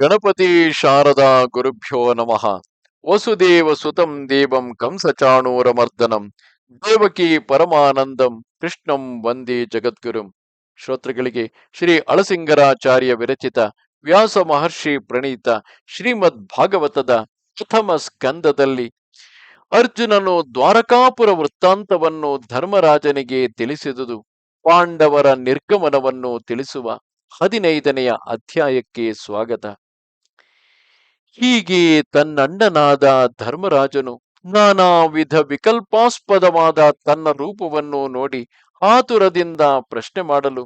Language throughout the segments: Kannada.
ಗಣಪತಿ ಶಾರದಾ ಗುರುಭ್ಯೋ ನಮಃ. ವಸುದೇವ ಸುತಂ ದೇವಂ ಕಂಸಚಾಣೂರಮರ್ದನಂ. ದೇವಕಿ ಪರಮಾನಂದಂ. ಕೃಷ್ಣಂ ವಂದೇ ಜಗದ್ಗುರುಂ. ಶ್ರೋತೃಗಳಿಗೆ ಶ್ರೀ ಅಳಸಿಂಗರಾಚಾರ್ಯ ವಿರಚಿತ ವ್ಯಾಸ ಮಹರ್ಷಿ ಪ್ರಣೀತ ಶ್ರೀಮದ್ ಭಾಗವತದ ಪ್ರಥಮ ಸ್ಕಂದದಲ್ಲಿ ಅರ್ಜುನನು ದ್ವಾರಕಾಪುರ ವೃತ್ತಾಂತವನ್ನು ಧರ್ಮರಾಜನಿಗೆ ತಿಳಿಸಿದುದು. ಪಾಂಡವರ ನಿರ್ಗಮನವನ್ನು ತಿಳಿಸುವ ಹದಿನೈದನೆಯ ಅಧ್ಯಾಯಕ್ಕೆ ಸ್ವಾಗತ. ಹೀಗೆ ತನ್ನಣ್ಣನಾದ ಧರ್ಮರಾಜನು ನಾನಾ ವಿಧ ವಿಕಲ್ಪಾಸ್ಪದವಾದ ತನ್ನ ರೂಪವನ್ನು ನೋಡಿ ಆತುರದಿಂದ ಪ್ರಶ್ನೆ ಮಾಡಲು,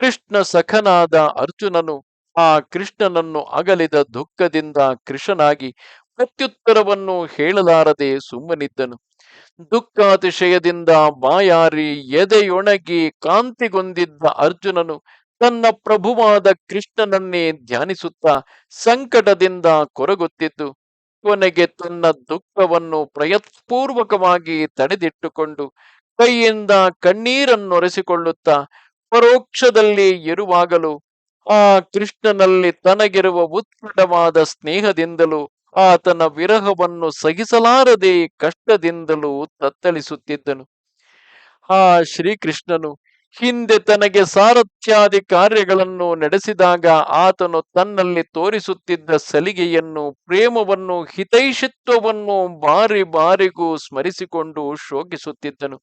ಕೃಷ್ಣ ಸಖನಾದ ಅರ್ಜುನನು ಆ ಕೃಷ್ಣನನ್ನು ಅಗಲಿದ ದುಃಖದಿಂದ ಕೃಷನಾಗಿ ಪ್ರತ್ಯುತ್ತರವನ್ನು ಹೇಳಲಾರದೆ ಸುಮ್ಮನಿದ್ದನು. ದುಃಖಾತಿಶಯದಿಂದ ಬಾಯಾರಿ ಎದೆಯೊಣಗಿ ಕಾಂತಿಗೊಂದಿದ್ದ ಅರ್ಜುನನು ತನ್ನ ಪ್ರಭುವಾದ ಕೃಷ್ಣನನ್ನೇ ಧ್ಯಾನಿಸುತ್ತಾ ಸಂಕಟದಿಂದ ಕೊರಗುತ್ತಿದ್ದು, ಕೊನೆಗೆ ತನ್ನ ದುಃಖವನ್ನು ಪ್ರಯತ್ಪೂರ್ವಕವಾಗಿ ತಡೆದಿಟ್ಟುಕೊಂಡು ಕೈಯಿಂದ ಕಣ್ಣೀರನ್ನೊರೆಸಿಕೊಳ್ಳುತ್ತಾ ಪರೋಕ್ಷದಲ್ಲಿ ಇರುವಾಗಲೂ ಆ ಕೃಷ್ಣನಲ್ಲಿ ತನಗಿರುವ ಉತ್ಕಟವಾದ ಸ್ನೇಹದಿಂದಲೂ, ಆತನ ವಿರಹವನ್ನು ಸಹಿಸಲಾರದೆ ಕಷ್ಟದಿಂದಲೂ ತತ್ತಳಿಸುತ್ತಿದ್ದನು. ಆ ಶ್ರೀಕೃಷ್ಣನು ಹಿಂದೆ ತನಗೆ ಸಾರಥ್ಯಾದಿ ಕಾರ್ಯಗಳನ್ನು ನಡೆಸಿದಾಗ ಆತನು ತನ್ನಲ್ಲಿ ತೋರಿಸುತ್ತಿದ್ದ ಸಲಿಗೆಯನ್ನು, ಪ್ರೇಮವನ್ನು, ಹಿತೈಷಿತ್ವವನ್ನು ಬಾರಿ ಬಾರಿಗೂ ಸ್ಮರಿಸಿಕೊಂಡು ಶೋಕಿಸುತ್ತಿದ್ದನು.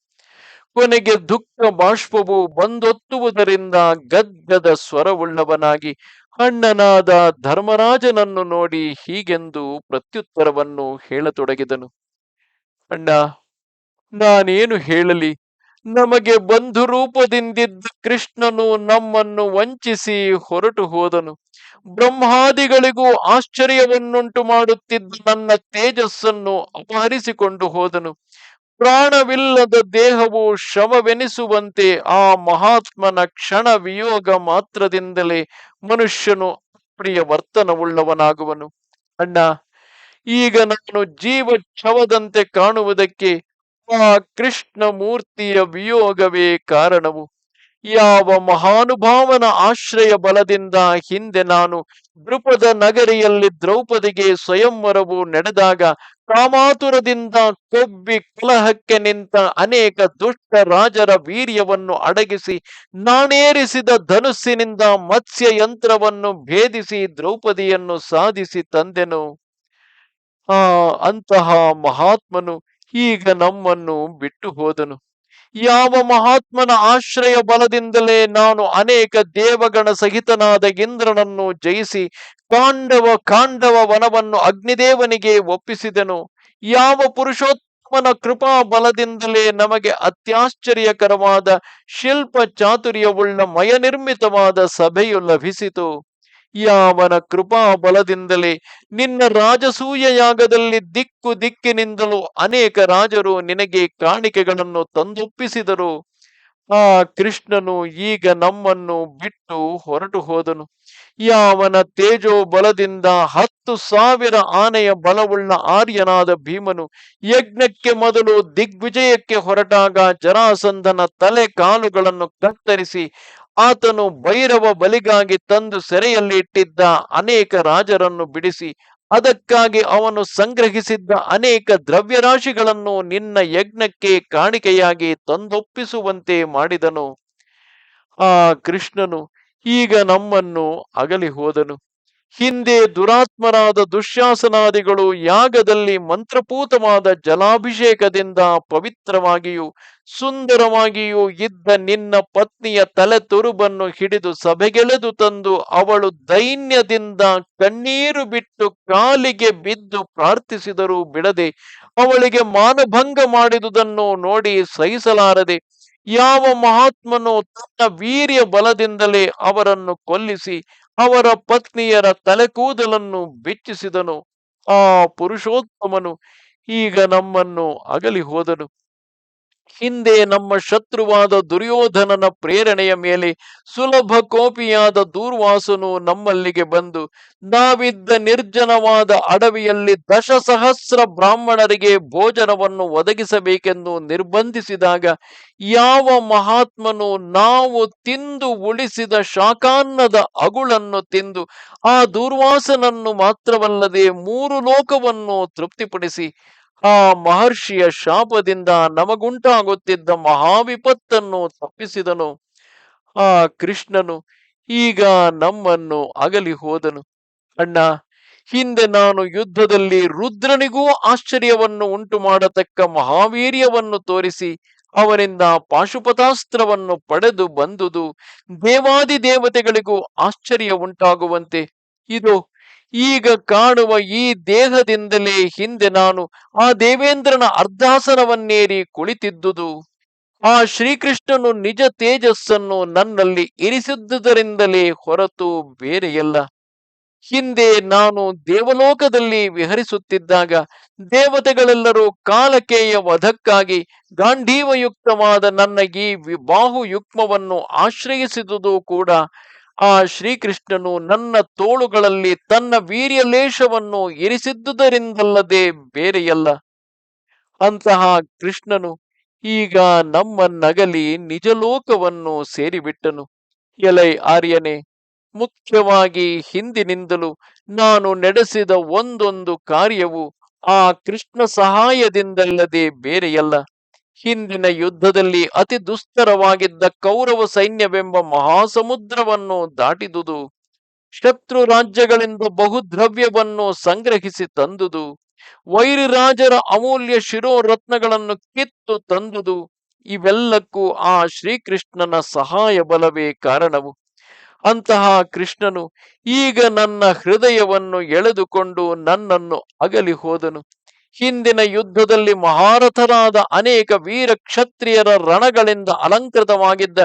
ಕೊನೆಗೆ ದುಃಖ ಬಾಷ್ಪವು ಬಂದೊತ್ತುವುದರಿಂದ ಗದ್ಗದ ಸ್ವರವುಳ್ಳವನಾಗಿ ಅಣ್ಣನಾದ ಧರ್ಮರಾಜನನ್ನು ನೋಡಿ ಹೀಗೆಂದು ಪ್ರತ್ಯುತ್ತರವನ್ನು ಹೇಳತೊಡಗಿದನು. ಅಣ್ಣ, ನಾನೇನು ಹೇಳಲಿ? ನಮಗೆ ಬಂಧು ರೂಪದಿಂದಿದ್ದ ಕೃಷ್ಣನು ನಮ್ಮನ್ನು ವಂಚಿಸಿ ಹೊರಟು ಹೋದನು. ಬ್ರಹ್ಮಾದಿಗಳಿಗೂ ಆಶ್ಚರ್ಯವನ್ನುಂಟು ಮಾಡುತ್ತಿದ್ದ ನನ್ನ ತೇಜಸ್ಸನ್ನು ಅಪಹರಿಸಿಕೊಂಡು ಹೋದನು. ಪ್ರಾಣವಿಲ್ಲದ ದೇಹವು ಶವವೆನಿಸುವಂತೆ ಆ ಮಹಾತ್ಮನ ಕ್ಷಣ ವಿಯೋಗ ಮಾತ್ರದಿಂದಲೇ ಮನುಷ್ಯನು ಪ್ರಿಯ ವರ್ತನವುಳ್ಳವನಾಗುವನು ಅಣ್ಣ, ಈಗ ನಾನು ಜೀವ ಛವದಂತೆ ಕಾಣುವುದಕ್ಕೆ ಆ ಕೃಷ್ಣ ಮೂರ್ತಿಯ ವಿಯೋಗವೇ ಕಾರಣವು. ಯಾವ ಮಹಾನುಭಾವನ ಆಶ್ರಯ ಬಲದಿಂದ ಹಿಂದೆ ನಾನು ದೃಪದ ನಗರಿಯಲ್ಲಿ ದ್ರೌಪದಿಗೆ ಸ್ವಯಂವರವು ನಡೆದಾಗ ಕಾಮಾತುರದಿಂದ ಕೊಬ್ಬಿ ಕಲಹಕ್ಕೆ ನಿಂತ ಅನೇಕ ದುಷ್ಟ ರಾಜರ ವೀರ್ಯವನ್ನು ಅಡಗಿಸಿ ನಾಣೇರಿಸಿದ ಧನುಸ್ಸಿನಿಂದ ಮತ್ಸ್ಯ ಯಂತ್ರವನ್ನು ಭೇದಿಸಿ ದ್ರೌಪದಿಯನ್ನು ಸಾಧಿಸಿ ತಂದೆನು. ಆ ಅಂತಹ ಮಹಾತ್ಮನು ಈಗ ನಮ್ಮನ್ನು ಬಿಟ್ಟು ಹೋದನು. ಯಾವ ಮಹಾತ್ಮನ ಆಶ್ರಯ ಬಲದಿಂದಲೇ ನಾನು ಅನೇಕ ದೇವಗಣ ಸಹಿತನಾದ ಇಂದ್ರನನ್ನು ಜಯಿಸಿ ಕಾಂಡವ ಕಾಂಡವ ವನವನ್ನು ಅಗ್ನಿದೇವನಿಗೆ ಒಪ್ಪಿಸಿದನು. ಯಾವ ಪುರುಷೋತ್ತಮನ ಕೃಪಾ ಬಲದಿಂದಲೇ ನಮಗೆ ಅತ್ಯಾಶ್ಚರ್ಯಕರವಾದ ಶಿಲ್ಪ ಚಾತುರ್ಯವುಳ್ಳ ಮಯನಿರ್ಮಿತವಾದ ಸಭೆಯು ಲಭಿಸಿತು. ಯಾವನ ಕೃಪಾ ಬಲದಿಂದಲೇ ನಿನ್ನ ರಾಜಸೂಯ ಯಾಗದಲ್ಲಿ ದಿಕ್ಕು ದಿಕ್ಕಿನಿಂದಲೂ ಅನೇಕ ರಾಜರು ನಿನಗೆ ಕಾಣಿಕೆಗಳನ್ನು ತಂದೊಪ್ಪಿಸಿದರು. ಆ ಕೃಷ್ಣನು ಈಗ ನಮ್ಮನ್ನು ಬಿಟ್ಟು ಹೊರಟು ಹೋದನು. ಯಾವನ ತೇಜೋ ಬಲದಿಂದ ಹತ್ತು ಸಾವಿರ ಆನೆಯ ಬಲವುಳ್ಳ ಆರ್ಯನಾದ ಭೀಮನು ಯಜ್ಞಕ್ಕೆ ಮೊದಲು ದಿಗ್ವಿಜಯಕ್ಕೆ ಹೊರಟಾಗ ಜರಾಸಂಧನ ತಲೆ ಕಾಲುಗಳನ್ನು ಕತ್ತರಿಸಿ ಆತನು ಭೈರವ ಬಲಿಗಾಗಿ ತಂದು ಸೆರೆಯಲ್ಲಿ ಇಟ್ಟಿದ್ದ ಅನೇಕ ರಾಜರನ್ನು ಬಿಡಿಸಿ, ಅದಕ್ಕಾಗಿ ಅವನು ಸಂಗ್ರಹಿಸಿದ್ದ ಅನೇಕ ದ್ರವ್ಯರಾಶಿಗಳನ್ನು ನಿನ್ನ ಯಜ್ಞಕ್ಕೆ ಕಾಣಿಕೆಯಾಗಿ ತಂದೊಪ್ಪಿಸುವಂತೆ ಮಾಡಿದನು. ಆ ಕೃಷ್ಣನು ಈಗ ನಮ್ಮನ್ನು ಅಗಲಿ ಹೋದನು ಹಿಂದೆ ದುರಾತ್ಮರಾದ ದುಶ್ಯಾಸನಾದಿಗಳು ಯಾಗದಲ್ಲಿ ಮಂತ್ರಪೂತವಾದ ಜಲಾಭಿಷೇಕದಿಂದ ಪವಿತ್ರವಾಗಿಯೂ ಸುಂದರವಾಗಿಯೂ ಇದ್ದ ನಿನ್ನ ಪತ್ನಿಯ ತಲೆ ತುರುಬನ್ನು ಹಿಡಿದು ಸಭೆಗೆಳೆದು ತಂದು ಅವಳು ದೈನ್ಯದಿಂದ ಕಣ್ಣೀರು ಬಿಟ್ಟು ಕಾಲಿಗೆ ಬಿದ್ದು ಪ್ರಾರ್ಥಿಸಿದರೂ ಬಿಡದೆ ಅವಳಿಗೆ ಮಾನಭಂಗ ಮಾಡಿದುದನ್ನು ನೋಡಿ ಸಹಿಸಲಾರದೆ ಯಾವ ಮಹಾತ್ಮನು ತನ್ನ ವೀರ್ಯ ಬಲದಿಂದಲೇ ಅವರನ್ನು ಕೊಲ್ಲಿಸಿ ಅವರ ಪತ್ನಿಯರ ತಲೆಕೂದಲನ್ನು ಬಿಚ್ಚಿಸಿದನು. ಆ ಪುರುಷೋತ್ತಮನು ಈಗ ನಮ್ಮನ್ನು ಅಗಲಿ ಹೋದನು ಹಿಂದೆ ನಮ್ಮ ಶತ್ರುವಾದ ದುರ್ಯೋಧನನ ಪ್ರೇರಣೆಯ ಮೇಲೆ ಸುಲಭ ಕೋಪಿಯಾದ ದೂರ್ವಾಸನು ನಮ್ಮಲ್ಲಿಗೆ ಬಂದು, ನಾವಿದ್ದ ನಿರ್ಜನವಾದ ಅಡವಿಯಲ್ಲಿ ದಶಸಹಸ್ರ ಬ್ರಾಹ್ಮಣರಿಗೆ ಭೋಜನವನ್ನು ಒದಗಿಸಬೇಕೆಂದು ನಿರ್ಬಂಧಿಸಿದಾಗ, ಯಾವ ಮಹಾತ್ಮನು ನಾವು ತಿಂದು ಉಳಿಸಿದ ಶಾಖಾನ್ನದ ಅಗುಳನ್ನು ತಿಂದು, ಆ ದೂರ್ವಾಸನನ್ನು ಮಾತ್ರವಲ್ಲದೆ ಮೂರು ಲೋಕವನ್ನು ತೃಪ್ತಿಪಡಿಸಿ ಆ ಮಹರ್ಷಿಯ ಶಾಪದಿಂದ ನಮಗುಂಟಾಗುತ್ತಿದ್ದ ಮಹಾವಿಪತ್ತನ್ನು ತಪ್ಪಿಸಿದನು. ಆ ಕೃಷ್ಣನು ಈಗ ನಮ್ಮನ್ನು ಅಗಲಿ ಹೋದನು. ಅಣ್ಣ, ಹಿಂದೆ ನಾನು ಯುದ್ಧದಲ್ಲಿ ರುದ್ರನಿಗೂ ಆಶ್ಚರ್ಯವನ್ನು ಉಂಟು ಮಾಡತಕ್ಕ ಮಹಾವೀರ್ಯವನ್ನು ತೋರಿಸಿ ಅವನಿಂದ ಪಾಶುಪತಾಸ್ತ್ರವನ್ನು ಪಡೆದು ಬಂದುದು ದೇವಾದಿ ದೇವತೆಗಳಿಗೂ ಆಶ್ಚರ್ಯ ಉಂಟಾಗುವಂತೆ. ಇದು ಈಗ ಕಾಣುವ ಈ ದೇಹದಿಂದಲೇ ಹಿಂದೆ ನಾನು ಆ ದೇವೇಂದ್ರನ ಅರ್ಧಾಸನವನ್ನೇರಿ ಕುಳಿತಿದ್ದುದು. ಆ ಶ್ರೀಕೃಷ್ಣನು ನಿಜ ತೇಜಸ್ಸನ್ನು ನನ್ನಲ್ಲಿ ಇರಿಸಿದ್ದುದರಿಂದಲೇ ಹೊರತು ಬೇರೆಯಲ್ಲ. ಹಿಂದೆ ನಾನು ದೇವಲೋಕದಲ್ಲಿ ವಿಹರಿಸುತ್ತಿದ್ದಾಗ ದೇವತೆಗಳೆಲ್ಲರೂ ಕಾಲಕೇಯ ವಧಕ್ಕಾಗಿ ಗಾಂಧೀವಯುಕ್ತವಾದ ನನ್ನ ಈ ವಿವಾಹು ಬಾಹುಯುಕ್ಮವನ್ನು ಆಶ್ರಯಿಸಿದುದು ಕೂಡ ಆ ಶ್ರೀಕೃಷ್ಣನು ನನ್ನ ತೋಳುಗಳಲ್ಲಿ ತನ್ನ ವೀರ್ಯಲೇಶವನ್ನು ಇರಿಸಿದ್ದುದರಿಂದಲ್ಲದೆ ಬೇರೆಯಲ್ಲ. ಅಂತಹ ಕೃಷ್ಣನು ಈಗ ನಮ್ಮ ನಗಲಿ ನಿಜಲೋಕವನ್ನು ಸೇರಿಬಿಟ್ಟನು. ಎಲೈ ಆರ್ಯನೇ, ಮುಖ್ಯವಾಗಿ ಹಿಂದಿನಿಂದಲೂ ನಾನು ನಡೆಸಿದ ಒಂದೊಂದು ಕಾರ್ಯವು ಆ ಕೃಷ್ಣ ಸಹಾಯದಿಂದಲ್ಲದೆ ಬೇರೆಯಲ್ಲ. ಹಿಂದಿನ ಯುದ್ಧದಲ್ಲಿ ಅತಿ ದುಸ್ತರವಾಗಿದ್ದ ಕೌರವ ಸೈನ್ಯವೆಂಬ ಮಹಾಸಮುದ್ರವನ್ನು ದಾಟಿದುದು. ಶತ್ರು ರಾಜ್ಯಗಳಿಂದ ಬಹುದ್ರವ್ಯವನ್ನು ಸಂಗ್ರಹಿಸಿ ತಂದುದು. ವೈರಿರಾಜರ ಅಮೂಲ್ಯ ಶಿರೋರತ್ನಗಳನ್ನು ಕಿತ್ತು ತಂದುದು. ಇವೆಲ್ಲಕ್ಕೂ ಆ ಶ್ರೀಕೃಷ್ಣನ ಸಹಾಯ ಬಲವೇ ಕಾರಣವು. ಅಂತಹ ಕೃಷ್ಣನು ಈಗ ನನ್ನ ಹೃದಯವನ್ನು ಎಳೆದುಕೊಂಡು ನನ್ನನ್ನು ಅಗಲಿ ಹೋದನು. ಹಿಂದಿನ ಯುದ್ಧದಲ್ಲಿ ಮಹಾರಥರಾದ ಅನೇಕ ವೀರ ಕ್ಷತ್ರಿಯರ ರಣಗಳಿಂದ ಅಲಂಕೃತವಾಗಿದ್ದ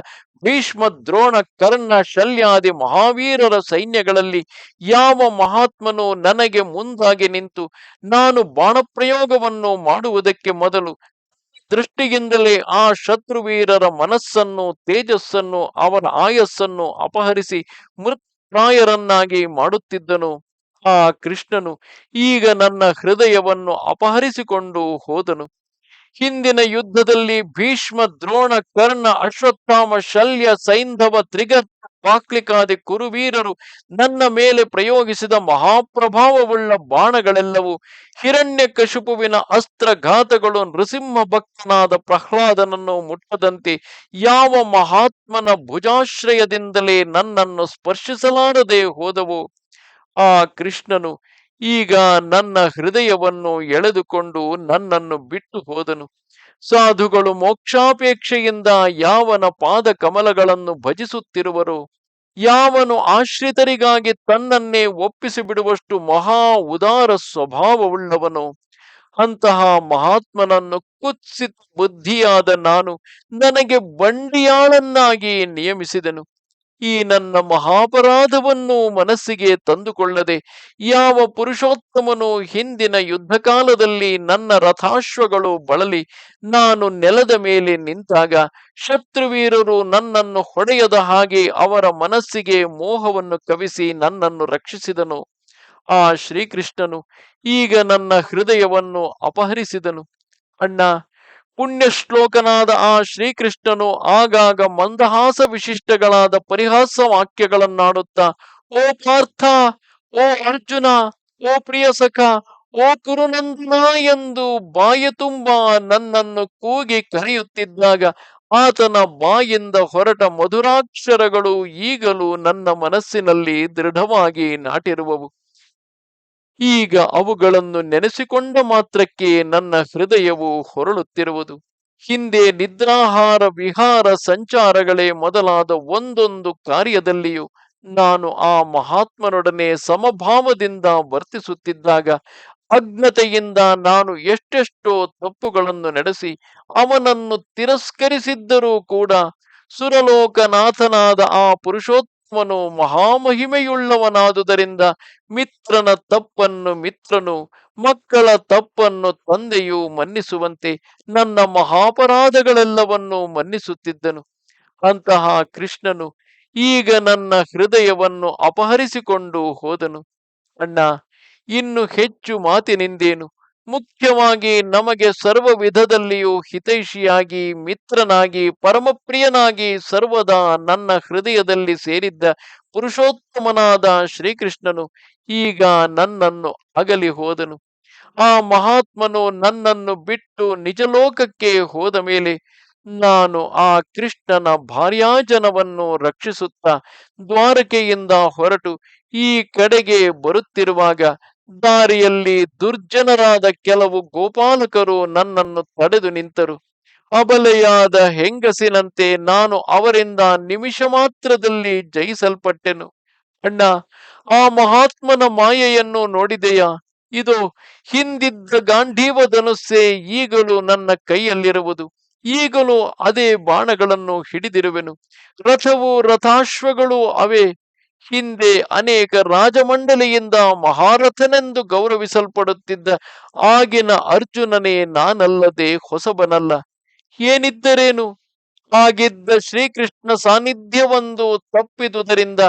ಭೀಷ್ಮ ದ್ರೋಣ ಕರ್ಣ ಶಲ್ಯಾದಿ ಮಹಾವೀರರ ಸೈನ್ಯಗಳಲ್ಲಿ ಯಾವ ಮಹಾತ್ಮನು ನನಗೆ ಮುಂದಾಗಿ ನಿಂತು ನಾನು ಬಾಣಪ್ರಯೋಗವನ್ನು ಮಾಡುವುದಕ್ಕೆ ಮೊದಲು ದೃಷ್ಟಿಯಿಂದಲೇ ಆ ಶತ್ರುವೀರರ ಮನಸ್ಸನ್ನು, ತೇಜಸ್ಸನ್ನು ಅವರ ಆಯಸ್ಸನ್ನು ಅಪಹರಿಸಿ ಮೃತ್ಪ್ರಾಯರನ್ನಾಗಿ ಮಾಡುತ್ತಿದ್ದನು. ಆ ಕೃಷ್ಣನು ಈಗ ನನ್ನ ಹೃದಯವನ್ನು ಅಪಹರಿಸಿಕೊಂಡು ಹೋದನು. ಹಿಂದಿನ ಯುದ್ಧದಲ್ಲಿ ಭೀಷ್ಮ, ದ್ರೋಣ, ಕರ್ಣ, ಅಶ್ವತ್ಥಾಮ, ಶಲ್ಯ, ಸೈಂಧವ ತ್ರಿಗತ್ ಪಾಕ್ಲಿಕಾದಿ ಕುರುವೀರರು ನನ್ನ ಮೇಲೆ ಪ್ರಯೋಗಿಸಿದ ಮಹಾಪ್ರಭಾವವುಳ್ಳ ಬಾಣಗಳೆಲ್ಲವೂ ಹಿರಣ್ಯ ಕಶುಪುವಿನ ಅಸ್ತ್ರಘಾತಗಳು ನೃಸಿಂಹ ಭಕ್ತನಾದ ಪ್ರಹ್ಲಾದನನ್ನು ಮುಟ್ಟದಂತೆ ಯಾವ ಮಹಾತ್ಮನ ಭುಜಾಶ್ರಯದಿಂದಲೇ ನನ್ನನ್ನು ಸ್ಪರ್ಶಿಸಲಾರದೆ ಹೋದವು. ಆ ಕೃಷ್ಣನು ಈಗ ನನ್ನ ಹೃದಯವನ್ನು ಎಳೆದುಕೊಂಡು ನನ್ನನ್ನು ಬಿಟ್ಟು ಹೋದನು. ಸಾಧುಗಳು ಮೋಕ್ಷಾಪೇಕ್ಷೆಯಿಂದ ಯಾವನ ಪಾದ ಕಮಲಗಳನ್ನು ಭಜಿಸುತ್ತಿರುವರು, ಯಾವನು ಆಶ್ರಿತರಿಗಾಗಿ ತನ್ನನ್ನೇ ಒಪ್ಪಿಸಿ ಬಿಡುವಷ್ಟು ಮಹಾ ಉದಾರ ಸ್ವಭಾವವುಳ್ಳವನು. ಅಂತಹ ಮಹಾತ್ಮನನ್ನು ಕುತ್ಸಿತ್ ಬುದ್ಧಿಯಾದ ನಾನು ನನಗೆ ಬಂಡಿಯಾಳನ್ನಾಗಿ ನಿಯಮಿಸಿದನು. ಈ ನನ್ನ ಮಹಾಪರಾಧವನ್ನು ಮನಸ್ಸಿಗೆ ತಂದುಕೊಳ್ಳದೆ ಯಾವ ಪುರುಷೋತ್ತಮನು ಹಿಂದಿನ ಯುದ್ಧ ಕಾಲದಲ್ಲಿ ನನ್ನ ರಥಾಶ್ವಗಳು ಬಳಲಿ, ನಾನು ನೆಲದ ಮೇಲೆ ನಿಂತಾಗ ಶತ್ರುವೀರರು ನನ್ನನ್ನು ಹೊಡೆಯದ ಹಾಗೆ ಅವರ ಮನಸ್ಸಿಗೆ ಮೋಹವನ್ನು ಕವಿಸಿ ನನ್ನನ್ನು ರಕ್ಷಿಸಿದನು. ಆ ಶ್ರೀಕೃಷ್ಣನು ಈಗ ನನ್ನ ಹೃದಯವನ್ನು ಅಪಹರಿಸಿದನು. ಅಣ್ಣ ಪುಣ್ಯ ಶ್ಲೋಕನಾದ ಆ ಶ್ರೀಕೃಷ್ಣನು ಆಗಾಗ ಮಂದಹಾಸ ವಿಶಿಷ್ಟಗಳಾದ ಪರಿಹಾಸ ವಾಕ್ಯಗಳನ್ನಾಡುತ್ತಾ, ಓ ಪಾರ್ಥ, ಓ ಅರ್ಜುನ, ಓ ಪ್ರಿಯ ಸಖ, ಓ ಕುರುನಂದನ ಎಂದು ಬಾಯಿ ತುಂಬ ನನ್ನನ್ನು ಕೂಗಿ ಕರೆಯುತ್ತಿದ್ದಾಗ, ಆತನ ಬಾಯಿಂದ ಹೊರಟ ಮಧುರಾಕ್ಷರಗಳು ಈಗಲೂ ನನ್ನ ಮನಸ್ಸಿನಲ್ಲಿ ದೃಢವಾಗಿ ನಾಟಿರುವವು. ಈಗ ಅವುಗಳನ್ನು ನೆನೆಸಿಕೊಂಡ ಮಾತ್ರಕ್ಕೆ ನನ್ನ ಹೃದಯವು ಹೊರಳುತ್ತಿರುವುದು. ಹಿಂದೆ ನಿದ್ರಾಹಾರ ವಿಹಾರ ಸಂಚಾರಗಳೇ ಮೊದಲಾದ ಒಂದೊಂದು ಕಾರ್ಯದಲ್ಲಿಯೂ ನಾನು ಆ ಮಹಾತ್ಮನೊಡನೆ ಸಮಭಾವದಿಂದ ವರ್ತಿಸುತ್ತಿದ್ದಾಗ ಅಜ್ಞತೆಯಿಂದ ನಾನು ಎಷ್ಟೆಷ್ಟೋ ತಪ್ಪುಗಳನ್ನು ನಡೆಸಿ ಅವನನ್ನು ತಿರಸ್ಕರಿಸಿದ್ದರೂ ಕೂಡ ಸುರಲೋಕನಾಥನಾದ ಆ ಪುರುಷೋತ್ತಮ ಮಹಾತ್ಮನು ಮಹಾಮಹಿಮೆಯುಳ್ಳವನಾದುದರಿಂದ ಮಿತ್ರನ ತಪ್ಪನ್ನು ಮಿತ್ರನು, ಮಕ್ಕಳ ತಪ್ಪನ್ನು ತಂದೆಯು ಮನ್ನಿಸುವಂತೆ ನನ್ನ ಮಹಾಪರಾಧಗಳೆಲ್ಲವನ್ನೂ ಮನ್ನಿಸುತ್ತಿದ್ದನು. ಅಂತಹ ಕೃಷ್ಣನು ಈಗ ನನ್ನ ಹೃದಯವನ್ನು ಅಪಹರಿಸಿಕೊಂಡು ಹೋದನು. ಅಣ್ಣ, ಇನ್ನು ಹೆಚ್ಚು ಮಾತಿನಿಂದೇನು? ಮುಖ್ಯವಾಗಿ ನಮಗೆ ಸರ್ವ ವಿಧದಲ್ಲಿಯೂ ಹಿತೈಷಿಯಾಗಿ, ಮಿತ್ರನಾಗಿ, ಪರಮಪ್ರಿಯನಾಗಿ ಸರ್ವದಾ ನನ್ನ ಹೃದಯದಲ್ಲಿ ಸೇರಿದ್ದ ಪುರುಷೋತ್ತಮನಾದ ಶ್ರೀಕೃಷ್ಣನು ಈಗ ನನ್ನನ್ನು ಅಗಲಿ ಹೋದನು. ಆ ಮಹಾತ್ಮನು ನನ್ನನ್ನು ಬಿಟ್ಟು ನಿಜಲೋಕಕ್ಕೆ ಹೋದ ಮೇಲೆ ನಾನು ಆ ಕೃಷ್ಣನ ಭಾರ್ಯಾಜನವನ್ನು ರಕ್ಷಿಸುತ್ತಾ ದ್ವಾರಕೆಯಿಂದ ಹೊರಟು ಈ ಕಡೆಗೆ ಬರುತ್ತಿರುವಾಗ ದಾರಿಯಲ್ಲಿ ದುರ್ಜನರಾದ ಕೆಲವು ಗೋಪಾಲಕರು ನನ್ನನ್ನು ತಡೆದು ನಿಂತರು. ಅಬಲೆಯಾದ ಹೆಂಗಸಿನಂತೆ ನಾನು ಅವರಿಂದ ನಿಮಿಷ ಮಾತ್ರದಲ್ಲಿ ಜಯಿಸಲ್ಪಟ್ಟೆನು. ಅಣ್ಣ, ಆ ಮಹಾತ್ಮನ ಮಾಯೆಯನ್ನು ನೋಡಿದೆಯಾ? ಇದು, ಹಿಂದಿದ್ದ ಗಾಂಧೀವ ಧನುಸ್ಸೆ ಈಗಲೂ ನನ್ನ ಕೈಯಲ್ಲಿರುವುದು. ಈಗಲೂ ಅದೇ ಬಾಣಗಳನ್ನು ಹಿಡಿದಿರುವೆನು. ರಥವು ರಥಾಶ್ವಗಳು ಅವೇ. ಹಿಂದೆ ಅನೇಕ ರಾಜಮಂಡಲಿಯಿಂದ ಮಹಾರಥನೆಂದು ಗೌರವಿಸಲ್ಪಡುತ್ತಿದ್ದ ಆಗಿನ ಅರ್ಜುನನೇ ನಾನಲ್ಲದೆ ಹೊಸಬನಲ್ಲ. ಏನಿದ್ದರೇನು? ಆಗಿದ್ದ ಶ್ರೀಕೃಷ್ಣ ಸಾನ್ನಿಧ್ಯವೊಂದು ತಪ್ಪಿದುದರಿಂದ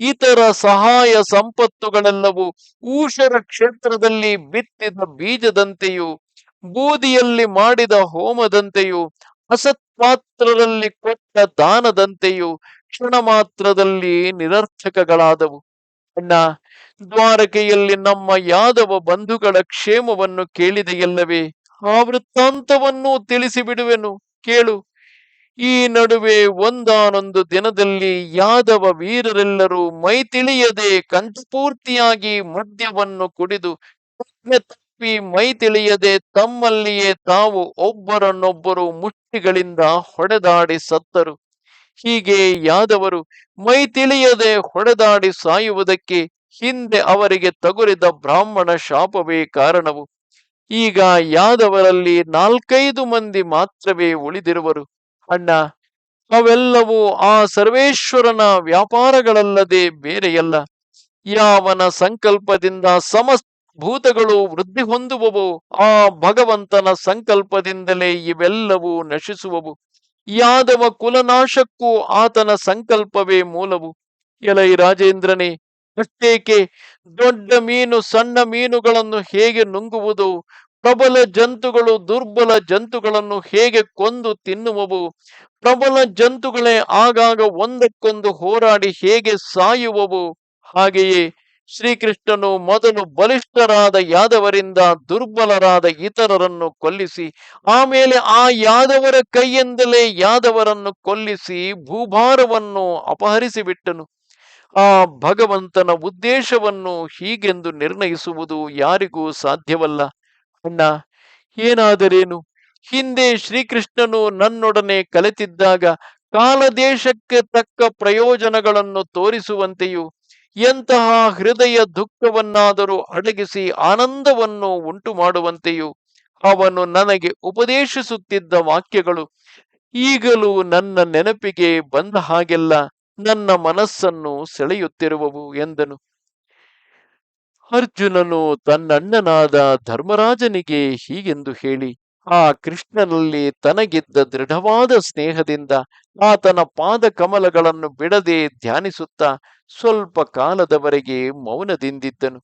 ಇತರ ಸಹಾಯ ಸಂಪತ್ತುಗಳೆಲ್ಲವೂ ಊಷರ ಕ್ಷೇತ್ರದಲ್ಲಿ ಬಿತ್ತಿದ ಬೀಜದಂತೆಯೂ, ಬೂದಿಯಲ್ಲಿ ಮಾಡಿದ ಹೋಮದಂತೆಯೂ, ಅಸತ್ಪಾತ್ರರಲ್ಲಿ ಕೊಟ್ಟ ದಾನದಂತೆಯೂ ಕ್ಷಣ ಮಾತ್ರದಲ್ಲಿ ನಿರರ್ಥಕಗಳಾದವು. ಅಣ್ಣ, ದ್ವಾರಕೆಯಲ್ಲಿ ನಮ್ಮ ಯಾದವ ಬಂಧುಗಳ ಕ್ಷೇಮವನ್ನು ಕೇಳಿದೆಯಲ್ಲವೇ? ಆ ವೃತ್ತಾಂತವನ್ನು ತಿಳಿಸಿಬಿಡುವೆನು. ಕೇಳು. ಈ ನಡುವೆ ಒಂದಾನೊಂದು ದಿನದಲ್ಲಿ ಯಾದವ ವೀರರೆಲ್ಲರೂ ಮೈ ತಿಳಿಯದೆ ಕಂಠಪೂರ್ತಿಯಾಗಿ ಮದ್ಯವನ್ನು ಕುಡಿದು ತಪ್ಪಿ ಮೈ ತಿಳಿಯದೆ ತಮ್ಮಲ್ಲಿಯೇ ತಾವು ಒಬ್ಬರನ್ನೊಬ್ಬರು ಮುಷ್ಟಿಗಳಿಂದ ಹೊಡೆದಾಡಿ ಸತ್ತರು. ಹೀಗೆ ಯಾದವರು ಮೈ ತಿಳಿಯದೆ ಹೊಡೆದಾಡಿ ಸಾಯುವುದಕ್ಕೆ ಹಿಂದೆ ಅವರಿಗೆ ತಗುರಿದ ಬ್ರಾಹ್ಮಣ ಶಾಪವೇ ಕಾರಣವು. ಈಗ ಯಾದವರಲ್ಲಿ ನಾಲ್ಕೈದು ಮಂದಿ ಮಾತ್ರವೇ ಉಳಿದಿರುವರು. ಅಣ್ಣ, ಅವೆಲ್ಲವೂ ಆ ಸರ್ವೇಶ್ವರನ ವ್ಯಾಪಾರಗಳಲ್ಲದೆ ಬೇರೆಯಲ್ಲ. ಯಾವನ ಸಂಕಲ್ಪದಿಂದ ಸಮಸ್ತ ಭೂತಗಳು ವೃದ್ಧಿ ಹೊಂದುವವು ಆ ಭಗವಂತನ ಸಂಕಲ್ಪದಿಂದಲೇ ಇವೆಲ್ಲವೂ ನಶಿಸುವವು. ಯಾದವ ಕುಲನಾಶಕ್ಕೂ ಆತನ ಸಂಕಲ್ಪವೇ ಮೂಲವು. ಎಲೈ ರಾಜೇಂದ್ರನೇ, ಅಷ್ಟೇಕೆ? ದೊಡ್ಡ ಮೀನು, ಸಣ್ಣ ಮೀನುಗಳನ್ನು ಹೇಗೆ ನುಂಗುವುದು? ಪ್ರಬಲ ಜಂತುಗಳು, ದುರ್ಬಲ ಜಂತುಗಳನ್ನು ಹೇಗೆ ಕೊಂದು ತಿನ್ನುವವು? ಪ್ರಬಲ ಜಂತುಗಳೇ ಆಗಾಗ ಒಂದಕ್ಕೊಂದು ಹೋರಾಡಿ ಹೇಗೆ ಸಾಯುವವು? ಹಾಗೆಯೇ ಶ್ರೀಕೃಷ್ಣನು ಮೊದಲು ಬಲಿಷ್ಠರಾದ ಯಾದವರಿಂದ ದುರ್ಬಲರಾದ ಇತರರನ್ನು ಕೊಲ್ಲಿಸಿ, ಆಮೇಲೆ ಆ ಯಾದವರ ಕೈಯಿಂದಲೇ ಯಾದವರನ್ನು ಕೊಲ್ಲಿಸಿ ಭೂಭಾರವನ್ನು ಅಪಹರಿಸಿಬಿಟ್ಟನು. ಆ ಭಗವಂತನ ಉದ್ದೇಶವನ್ನು ಹೀಗೆಂದು ನಿರ್ಣಯಿಸುವುದು ಯಾರಿಗೂ ಸಾಧ್ಯವಲ್ಲ. ಅಣ್ಣ, ಏನಾದರೇನು? ಹಿಂದೆ ಶ್ರೀಕೃಷ್ಣನು ನನ್ನೊಡನೆ ಕಲೆತಿದ್ದಾಗ ಕಾಲದೇಶಕ್ಕೆ ತಕ್ಕ ಪ್ರಯೋಜನಗಳನ್ನು ತೋರಿಸುವಂತೆಯೂ ಎಂತಹ ಹೃದಯ ದುಃಖವನ್ನಾದರೂ ಅಡಗಿಸಿ ಆನಂದವನ್ನು ಉಂಟು ಮಾಡುವಂತೆಯೂ ಅವನು ನನಗೆ ಉಪದೇಶಿಸುತ್ತಿದ್ದ ವಾಕ್ಯಗಳು ಈಗಲೂ ನನ್ನ ನೆನಪಿಗೆ ಬಂದ ಹಾಗೆಲ್ಲ ನನ್ನ ಮನಸ್ಸನ್ನು ಸೆಳೆಯುತ್ತಿರುವವು ಎಂದನು. ಅರ್ಜುನನು ತನ್ನಣ್ಣನಾದ ಧರ್ಮರಾಜನಿಗೆ ಹೀಗೆಂದು ಹೇಳಿ ಆ ಕೃಷ್ಣನಲ್ಲಿ ತನಗಿದ್ದ ದೃಢವಾದ ಸ್ನೇಹದಿಂದ ಆತನ ಪಾದ ಕಮಲಗಳನ್ನು ಬಿಡದೆ ಧ್ಯಾನಿಸುತ್ತಾ ಸ್ವಲ್ಪ ಕಾಲದವರೆಗೆ ಮೌನದಿಂದಿದ್ದನು.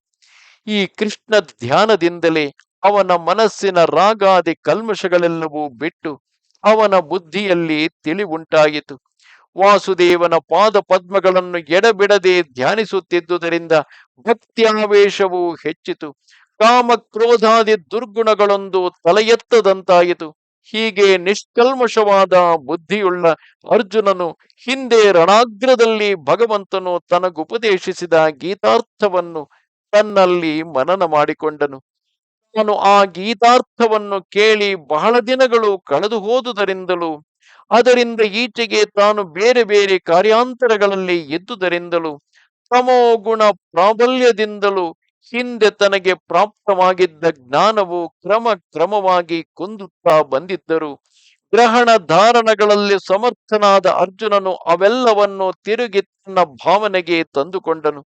ಈ ಕೃಷ್ಣ ಧ್ಯಾನದಿಂದಲೇ ಅವನ ಮನಸ್ಸಿನ ರಾಗಾದಿ ಕಲ್ಮಶಗಳೆಲ್ಲವೂ ಬಿಟ್ಟು ಅವನ ಬುದ್ಧಿಯಲ್ಲಿ ತಿಳಿವುಂಟಾಯಿತು. ವಾಸುದೇವನ ಪಾದ ಪದ್ಮಗಳನ್ನು ಎಡಬಿಡದೆ ಧ್ಯಾನಿಸುತ್ತಿದ್ದುದರಿಂದ ಭಕ್ತ್ಯಾವೇಶವೂ ಹೆಚ್ಚಿತು. ಕಾಮ ಕ್ರೋಧಾದಿ ದುರ್ಗುಣಗಳೊಂದು ತಲೆಯೆತ್ತದಂತಾಯಿತು. ಹೀಗೆ ನಿಷ್ಕಲ್ಮಶವಾದ ಬುದ್ಧಿಯುಳ್ಳ ಅರ್ಜುನನು ಹಿಂದೆ ರಣಾಗ್ರದಲ್ಲಿ ಭಗವಂತನು ತನಗುಪದೇಶಿಸಿದ ಗೀತಾರ್ಥವನ್ನು ತನ್ನಲ್ಲಿ ಮನನ ಮಾಡಿಕೊಂಡನು. ಅವನು ಆ ಗೀತಾರ್ಥವನ್ನು ಕೇಳಿ ಬಹಳ ದಿನಗಳು ಕಳೆದು ಹೋದುದರಿಂದಲೂ, ಅದರಿಂದ ಈಚೆಗೆ ತಾನು ಬೇರೆ ಬೇರೆ ಕಾರ್ಯಾಂತರಗಳಲ್ಲಿ ಎದ್ದುದರಿಂದಲೂ, ತಮೋಗುಣ ಪ್ರಾಬಲ್ಯದಿಂದಲೂ ಹಿಂದೆ ತನಗೆ ಪ್ರಾಪ್ತವಾಗಿದ್ದ ಜ್ಞಾನವು ಕ್ರಮ ಕ್ರಮವಾಗಿ ಕುಂದುತ್ತಾ ಬಂದಿದ್ದರು. ಗ್ರಹಣ ಧಾರಣಗಳಲ್ಲಿ ಸಮರ್ಥನಾದ ಅರ್ಜುನನು ಅವೆಲ್ಲವನ್ನು ತಿರುಗಿ ತನ್ನ ಭಾವನೆಗೆ ತಂದುಕೊಂಡನು.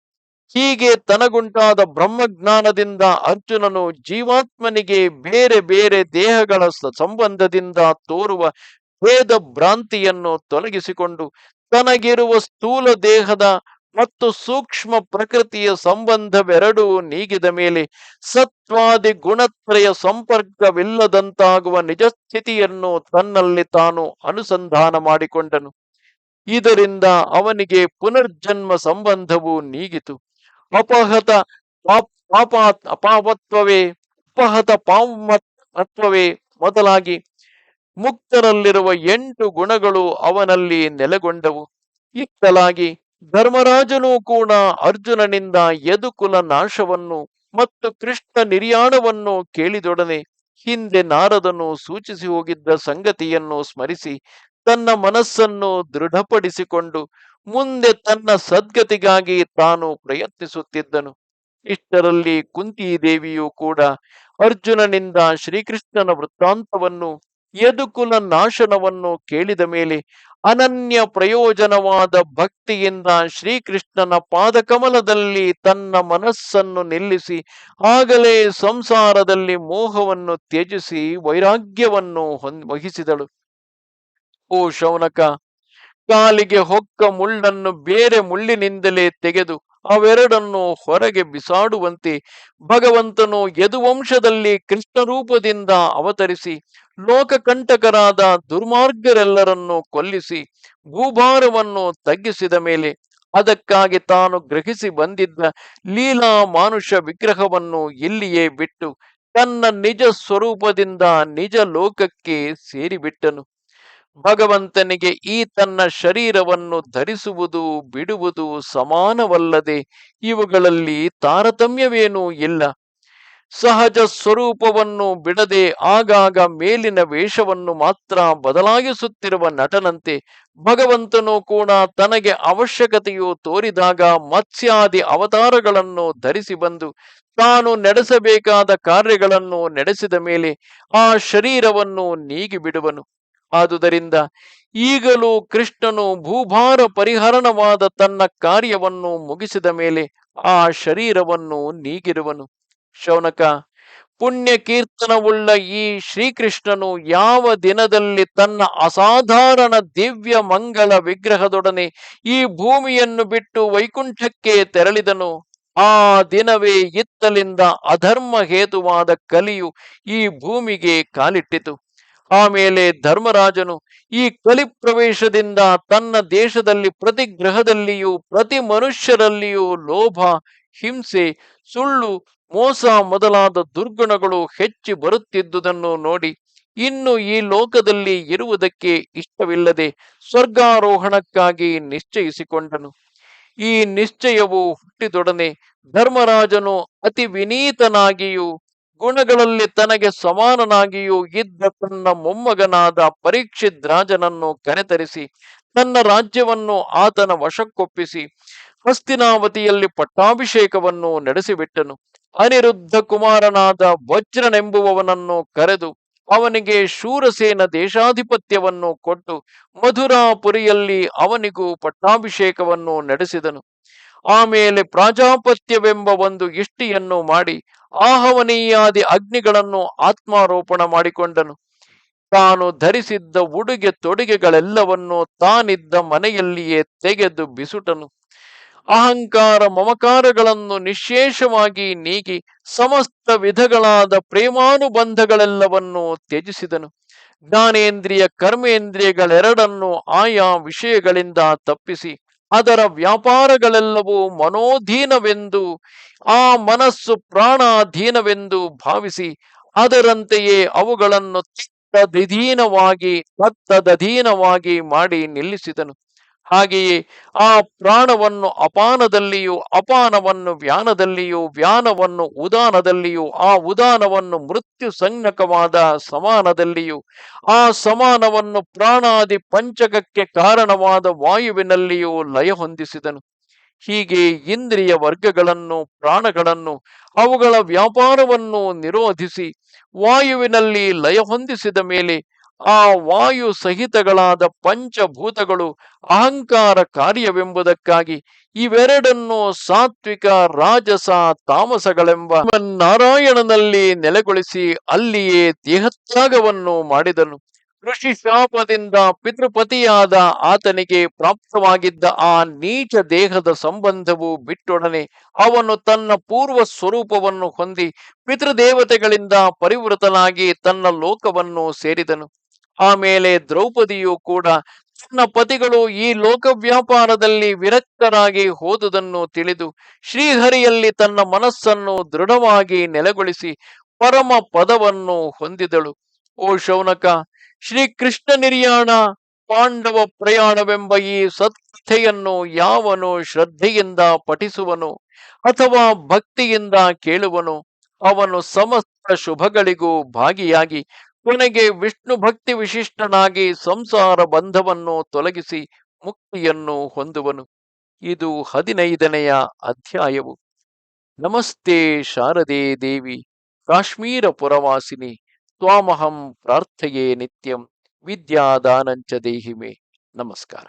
ಹೀಗೆ ತನಗುಂಟಾದ ಬ್ರಹ್ಮಜ್ಞಾನದಿಂದ ಅರ್ಜುನನು ಜೀವಾತ್ಮನಿಗೆ ಬೇರೆ ಬೇರೆ ದೇಹಗಳ ಸಂಬಂಧದಿಂದ ತೋರುವ ಭೇದ ಭ್ರಾಂತಿಯನ್ನು ತೊಲಗಿಸಿಕೊಂಡು, ತನಗಿರುವ ಸ್ಥೂಲ ದೇಹದ ಮತ್ತು ಸೂಕ್ಷ್ಮ ಪ್ರಕೃತಿಯ ಸಂಬಂಧವೆರಡೂ ನೀಗಿದ ಮೇಲೆ ಸತ್ವಾದಿ ಗುಣತ್ರಯ ಸಂಪರ್ಕವಿಲ್ಲದಂತಾಗುವ ನಿಜ ಸ್ಥಿತಿಯನ್ನು ತನ್ನಲ್ಲಿ ತಾನು ಅನುಸಂಧಾನ ಮಾಡಿಕೊಂಡನು. ಇದರಿಂದ ಅವನಿಗೆ ಪುನರ್ಜನ್ಮ ಸಂಬಂಧವು ನೀಗಿತು. ಅಪಹತ ಪಾಪ್- ಅಪಾಪತ್ವವೇ ಅಪಹತ ಪಾಮತ್ವವೇ ಮೊದಲಾಗಿ ಮುಕ್ತರಲ್ಲಿರುವ ಎಂಟು ಗುಣಗಳು ಅವನಲ್ಲಿ ನೆಲೆಗೊಂಡವು. ಇತ್ತಲಾಗಿ ಧರ್ಮರಾಜನೂ ಕೂಡ ಅರ್ಜುನನಿಂದ ಯದುಕುಲ ನಾಶವನ್ನು ಮತ್ತು ಕೃಷ್ಣ ನಿರ್ಯಾಣವನ್ನು ಕೇಳಿದೊಡನೆ ಹಿಂದೆ ನಾರದನು ಸೂಚಿಸಿ ಹೋಗಿದ್ದ ಸಂಗತಿಯನ್ನು ಸ್ಮರಿಸಿ ತನ್ನ ಮನಸ್ಸನ್ನು ದೃಢಪಡಿಸಿಕೊಂಡು ಮುಂದೆ ತನ್ನ ಸದ್ಗತಿಗಾಗಿ ತಾನು ಪ್ರಯತ್ನಿಸುತ್ತಿದ್ದನು. ಇಷ್ಟರಲ್ಲಿ ಕುಂತಿ ದೇವಿಯು ಕೂಡ ಅರ್ಜುನನಿಂದ ಶ್ರೀಕೃಷ್ಣನ ವೃತ್ತಾಂತವನ್ನು, ಯದುಕುಲ ನಾಶನವನ್ನು ಕೇಳಿದ ಮೇಲೆ ಅನನ್ಯ ಪ್ರಯೋಜನವಾದ ಭಕ್ತಿಯಿಂದ ಶ್ರೀಕೃಷ್ಣನ ಪಾದಕಮಲದಲ್ಲಿ ತನ್ನ ಮನಸ್ಸನ್ನು ನಿಲ್ಲಿಸಿ, ಆಗಲೇ ಸಂಸಾರದಲ್ಲಿ ಮೋಹವನ್ನು ತ್ಯಜಿಸಿ ವೈರಾಗ್ಯವನ್ನು ವಹಿಸಿದಳು. ಓ ಶೌನಕ, ಕಾಲಿಗೆ ಹೊಕ್ಕ ಮುಳ್ಳನ್ನು ಬೇರೆ ಮುಳ್ಳಿನಿಂದಲೇ ತೆಗೆದು ಅವೆರಡನ್ನು ಹೊರಗೆ ಬಿಸಾಡುವಂತೆ ಭಗವಂತನು ಯದುವಂಶದಲ್ಲಿ ಕೃಷ್ಣ ರೂಪದಿಂದ ಅವತರಿಸಿ ಲೋಕಕಂಟಕರಾದ ದುರ್ಮಾರ್ಗರೆಲ್ಲರನ್ನು ಕೊಲ್ಲಿಸಿ ಭೂಭಾರವನ್ನು ತಗ್ಗಿಸಿದ ಮೇಲೆ ಅದಕ್ಕಾಗಿ ತಾನು ಗ್ರಹಿಸಿ ಬಂದಿದ್ದ ಲೀಲಾ ಮಾನುಷ ವಿಗ್ರಹವನ್ನು ಇಲ್ಲಿಯೇ ಬಿಟ್ಟು ತನ್ನ ನಿಜ ಸ್ವರೂಪದಿಂದ ನಿಜ ಲೋಕಕ್ಕೆ ಸೇರಿಬಿಟ್ಟನು. ಭಗವಂತನಿಗೆ ಈ ತನ್ನ ಶರೀರವನ್ನು ಧರಿಸುವುದು, ಬಿಡುವುದು ಸಮಾನವಲ್ಲದೆ ಇವುಗಳಲ್ಲಿ ತಾರತಮ್ಯವೇನೂ ಇಲ್ಲ. ಸಹಜ ಸ್ವರೂಪವನ್ನು ಬಿಡದೆ ಆಗಾಗ ಮೇಲಿನ ವೇಷವನ್ನು ಮಾತ್ರ ಬದಲಾಯಿಸುತ್ತಿರುವ ನಟನಂತೆ ಭಗವಂತನು ಕೂಡ ತನಗೆ ಅವಶ್ಯಕತೆಯು ತೋರಿದಾಗ ಮತ್ಸ್ಯಾದಿ ಅವತಾರಗಳನ್ನು ಧರಿಸಿ ಬಂದು ತಾನು ನಡೆಸಬೇಕಾದ ಕಾರ್ಯಗಳನ್ನು ನಡೆಸಿದ ಮೇಲೆ ಆ ಶರೀರವನ್ನು ನೀಗಿ ಬಿಡುವನು ಆದುದರಿಂದ ಈಗಲೂ ಕೃಷ್ಣನು ಭೂಭಾರ ಪರಿಹರಣವಾದ ತನ್ನ ಕಾರ್ಯವನ್ನು ಮುಗಿಸಿದ ಮೇಲೆ ಆ ಶರೀರವನ್ನು ನೀಗಿರುವನು. ಶೌನಕ ಪುಣ್ಯ ಕೀರ್ತನವುಳ್ಳ ಈ ಶ್ರೀಕೃಷ್ಣನು ಯಾವ ದಿನದಲ್ಲಿ ತನ್ನ ಅಸಾಧಾರಣ ದಿವ್ಯ ಮಂಗಳ ವಿಗ್ರಹದೊಡನೆ ಈ ಭೂಮಿಯನ್ನು ಬಿಟ್ಟು ವೈಕುಂಠಕ್ಕೆ ತೆರಳಿದನು, ಆ ದಿನವೇ ಇತ್ತಲಿಂದ ಅಧರ್ಮ ಹೇತುವಾದ ಕಲಿಯು ಈ ಭೂಮಿಗೆ ಕಾಲಿಟ್ಟಿತು. ಆಮೇಲೆ ಧರ್ಮರಾಜನು ಈ ಕಲಿ ಪ್ರವೇಶದಿಂದ ತನ್ನ ದೇಶದಲ್ಲಿ ಪ್ರತಿ ಗ್ರಹದಲ್ಲಿಯೂ, ಪ್ರತಿ ಮನುಷ್ಯರಲ್ಲಿಯೂ ಲೋಭ, ಹಿಂಸೆ, ಸುಳ್ಳು, ಮೋಸ ಮೊದಲಾದ ದುರ್ಗುಣಗಳು ಹೆಚ್ಚಿ ಬರುತ್ತಿದ್ದುದನ್ನು ನೋಡಿ ಇನ್ನು ಈ ಲೋಕದಲ್ಲಿ ಇರುವುದಕ್ಕೆ ಇಷ್ಟವಿಲ್ಲದೆ ಸ್ವರ್ಗಾರೋಹಣಕ್ಕಾಗಿ ನಿಶ್ಚಯಿಸಿಕೊಂಡನು. ಈ ನಿಶ್ಚಯವು ಹುಟ್ಟಿದೊಡನೆ ಧರ್ಮರಾಜನು ಅತಿ ವಿನೀತನಾಗಿಯೂ ಗುಣಗಳಲ್ಲಿ ತನಗೆ ಸಮಾನನಾಗಿಯೂ ಇದ್ದ ತನ್ನ ಮೊಮ್ಮಗನಾದ ಪರೀಕ್ಷಿತ್ ರಾಜನನ್ನು ಕರೆತರಿಸಿ, ತನ್ನ ರಾಜ್ಯವನ್ನು ಆತನ ವಶಕ್ಕೊಪ್ಪಿಸಿ, ಹಸ್ತಿನಾವತಿಯಲ್ಲಿ ಪಟ್ಟಾಭಿಷೇಕವನ್ನು ನಡೆಸಿಬಿಟ್ಟನು. ಅನಿರುದ್ಧ ಕುಮಾರನಾದ ವಜ್ರನೆಂಬುವವನನ್ನು ಕರೆದು ಅವನಿಗೆ ಶೂರಸೇನ ದೇಶಾಧಿಪತ್ಯವನ್ನು ಕೊಟ್ಟು ಮಧುರಾಪುರಿಯಲ್ಲಿ ಅವನಿಗೂ ಪಟ್ಟಾಭಿಷೇಕವನ್ನು ನಡೆಸಿದನು. ಆಮೇಲೆ ಪ್ರಾಜಾಪತ್ಯವೆಂಬ ಒಂದು ಇಷ್ಟಿಯನ್ನು ಮಾಡಿ ಆಹವನೀಯಾದಿ ಅಗ್ನಿಗಳನ್ನು ಆತ್ಮಾರೋಪಣ ಮಾಡಿಕೊಂಡನು. ತಾನು ಧರಿಸಿದ್ದ ಉಡುಗೆ ತೊಡುಗೆಗಳೆಲ್ಲವನ್ನು ತಾನಿದ್ದ ಮನೆಯಲ್ಲಿಯೇ ತೆಗೆದು ಬಿಸುಟನು. ಅಹಂಕಾರ ಮಮಕಾರಗಳನ್ನು ನಿಶೇಷವಾಗಿ ನೀಗಿ ಸಮಸ್ತ ವಿಧಗಳಾದ ಪ್ರೇಮಾನುಬಂಧಗಳೆಲ್ಲವನ್ನೂ ತ್ಯಜಿಸಿದನು. ಜ್ಞಾನೇಂದ್ರಿಯ ಕರ್ಮೇಂದ್ರಿಯಗಳೆರಡನ್ನು ಆಯಾ ವಿಷಯಗಳಿಂದ ತಪ್ಪಿಸಿ ಅದರ ವ್ಯಾಪಾರಗಳೆಲ್ಲವೂ ಮನೋಧೀನವೆಂದು ಆ ಮನಸ್ಸು ಪ್ರಾಣಾಧೀನವೆಂದು ಭಾವಿಸಿ ಅದರಂತೆಯೇ ಅವುಗಳನ್ನು ತತ್ತದಧೀನವಾಗಿ ತತ್ತದಧೀನವಾಗಿ ಮಾಡಿ ನಿಲ್ಲಿಸಿದನು. ಹಾಗೆಯೇ ಆ ಪ್ರಾಣವನ್ನು ಅಪಾನದಲ್ಲಿಯೂ, ಅಪಾನವನ್ನು ವ್ಯಾನದಲ್ಲಿಯೂ, ವ್ಯಾನವನ್ನು ಉದಾನದಲ್ಲಿಯೂ, ಆ ಉದಾನವನ್ನು ಮೃತ್ಯು ಸಂಜ್ಞಕವಾದ ಸಮಾನದಲ್ಲಿಯೂ, ಆ ಸಮಾನವನ್ನು ಪ್ರಾಣಾದಿ ಪಂಚಕಕ್ಕೆ ಕಾರಣವಾದ ವಾಯುವಿನಲ್ಲಿಯೂ ಲಯ ಹೊಂದಿಸಿದನು. ಹೀಗೆ ಇಂದ್ರಿಯ ವರ್ಗಗಳನ್ನು, ಪ್ರಾಣಗಳನ್ನು, ಅವುಗಳ ವ್ಯಾಪಾರವನ್ನು ನಿರೋಧಿಸಿ ವಾಯುವಿನಲ್ಲಿ ಲಯ ಹೊಂದಿಸಿದ ಮೇಲೆ ಆ ವಾಯು ಸಹಿತಗಳಾದ ಪಂಚಭೂತಗಳು ಅಹಂಕಾರ ಕಾರ್ಯವೆಂಬುದಕ್ಕಾಗಿ ಇವೆರಡನ್ನು ಸಾತ್ವಿಕ, ರಾಜಸ, ತಾಮಸಗಳೆಂಬ ನಾರಾಯಣನಲ್ಲಿ ನೆಲೆಗೊಳಿಸಿ ಅಲ್ಲಿಯೇ ದೇಹತ್ಯಾಗವನ್ನು ಮಾಡಿದನು. ಋಷಿ ಶಾಪದಿಂದ ಪಿತೃಪತಿಯಾದ ಆತನಿಗೆ ಪ್ರಾಪ್ತವಾಗಿದ್ದ ಆ ನೀಚ ದೇಹದ ಸಂಬಂಧವು ಬಿಟ್ಟೊಡನೆ ಅವನು ತನ್ನ ಪೂರ್ವ ಸ್ವರೂಪವನ್ನು ಹೊಂದಿ ಪಿತೃದೇವತೆಗಳಿಂದ ಪರಿವೃತನಾಗಿ ತನ್ನ ಲೋಕವನ್ನು ಸೇರಿದನು. ಆಮೇಲೆ ದ್ರೌಪದಿಯು ಕೂಡ ತನ್ನ ಪತಿಗಳು ಈ ಲೋಕ ವ್ಯಾಪಾರದಲ್ಲಿ ವಿರಕ್ತರಾಗಿ ಹೋದುದನ್ನು ತಿಳಿದು ಶ್ರೀಹರಿಯಲ್ಲಿ ತನ್ನ ಮನಸ್ಸನ್ನು ದೃಢವಾಗಿ ನೆಲೆಗೊಳಿಸಿ ಪರಮ ಪದವನ್ನು ಹೊಂದಿದಳು. ಓ ಶೌನಕ, ಶ್ರೀಕೃಷ್ಣ ನಿರ್ಯಾಣ, ಪಾಂಡವ ಪ್ರಯಾಣವೆಂಬ ಈ ಸತ್ಕಥೆಯನ್ನು ಯಾವನು ಶ್ರದ್ಧೆಯಿಂದ ಪಠಿಸುವನು ಅಥವಾ ಭಕ್ತಿಯಿಂದ ಕೇಳುವನು? ಅವನು ಸಮಸ್ತ ಶುಭಗಳಿಗೂ ಭಾಗಿಯಾಗಿ ಕೊನೆಗೆ ವಿಷ್ಣು ಭಕ್ತಿ ವಿಶಿಷ್ಟನಾಗಿ ಸಂಸಾರ ಬಂಧವನ್ನು ತೊಲಗಿಸಿ ಮುಕ್ತಿಯನ್ನು ಹೊಂದುವನು. ಇದು ಹದಿನೈದನೆಯ ಅಧ್ಯಾಯವು. ನಮಸ್ತೆ ಶಾರದೆ ದೇವಿ, ಕಾಶ್ಮೀರ ಪುರವಾಸಿನಿ, ತ್ವಾಮಹಂ ಪ್ರಾರ್ಥಯೇ ನಿತ್ಯಂ, ವಿದ್ಯಾದಾನಂಚ ದೇಹಿಮೆ. ನಮಸ್ಕಾರ.